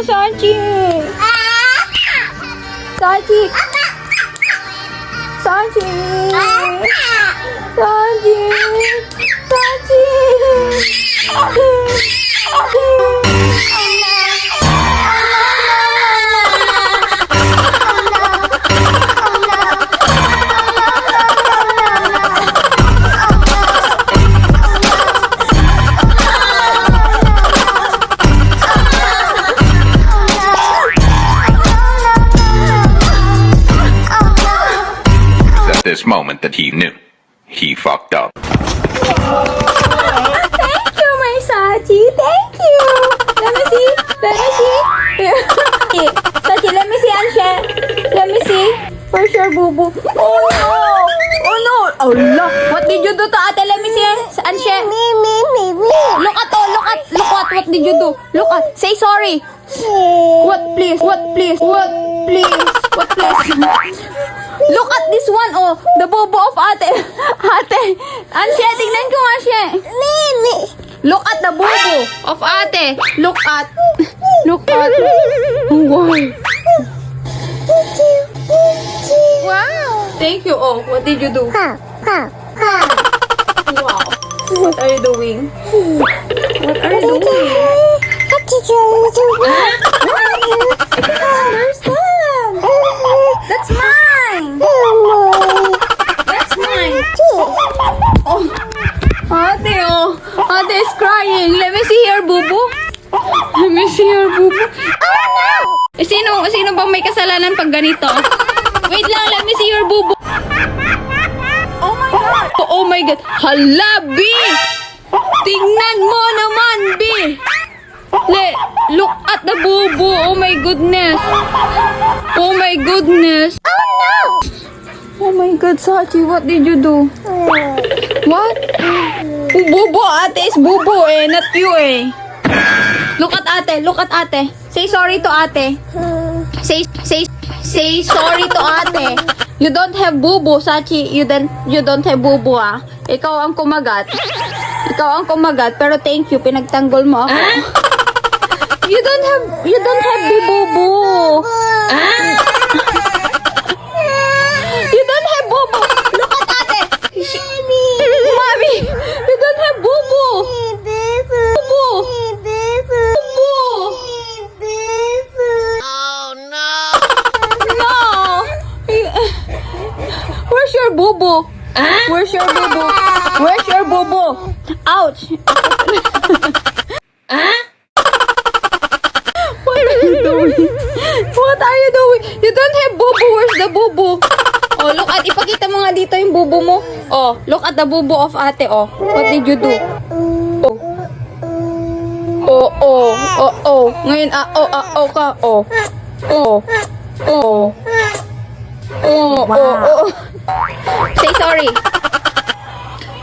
Oh, Sachi! Sachi! Sachi! Sachi! At this moment that he knew, he fucked up. Thank you, my Sachi. Thank you. Let me see. Let me see. Sachi, let me see, Anshe. Let me see. For sure, Bubu. Oh, no. Oh, no. Oh, look. What did you do to ate? Let me see, Anshe. Me, me, me, me. Look at, oh, look at, look at. What did you do? Look at. Say sorry. What, please? What, please? What, please? What, please? Look at this one, oh. The bobo of ate. Ate. Anshe, tingnan ko. Me, me. Look at the bobo of ate. Look at. Look at. Oh, wow. Wow. Thank you. Oh, what did you do? Ha, ha, ha. Wow. What are you doing? What are you doing? What did you do? There's one. That's mine. That's mine. Oh. Ate, oh. Ate is crying. Let me see your bubo. Let me see your bubo. Oh, no. Eh, sino, sino bang may kasalanan pag ganito? Wait lang, let me see your bubo. Oh my God. Oh, oh my God. Hala, B! Tingnan mo naman, B! Le, look at the bubo. Oh my goodness. Oh my goodness. Oh no! Oh my God, Sachi, what did you do? What? Bubo, ate is bubo eh, not you eh. Look at ate, look at ate. Say sorry to ate. Say, say, say sorry to ate. You don't have bubo, Sachi. You don't, you don't have bubo ah. Ikaw ang kumagat. Ikaw ang kumagat, pero thank you, pinagtanggol mo ako. You don't have, you don't have bubo. You don't have bubo. Look at ate. Mommy, you don't have bubo. Bubo. Bubo. No. Where's your bubo? Where's your bubo? Where's your bubo? Ouch. What are you doing? What are you doing? You don't have bubo. Where's the bubo? Oh, look at, ipakita mo nga dito yung bubo mo. Oh, look at the bubo of ate, oh. What did you do? Oh. Oh, oh, oh, oh. Ngayon, ah, oh, ah, oh ka, oh. Oh. Oh. Oh, oh, oh. Say sorry.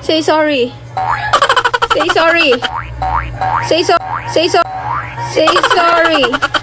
Say sorry. Say sorry. Say so. Say so. Say sorry.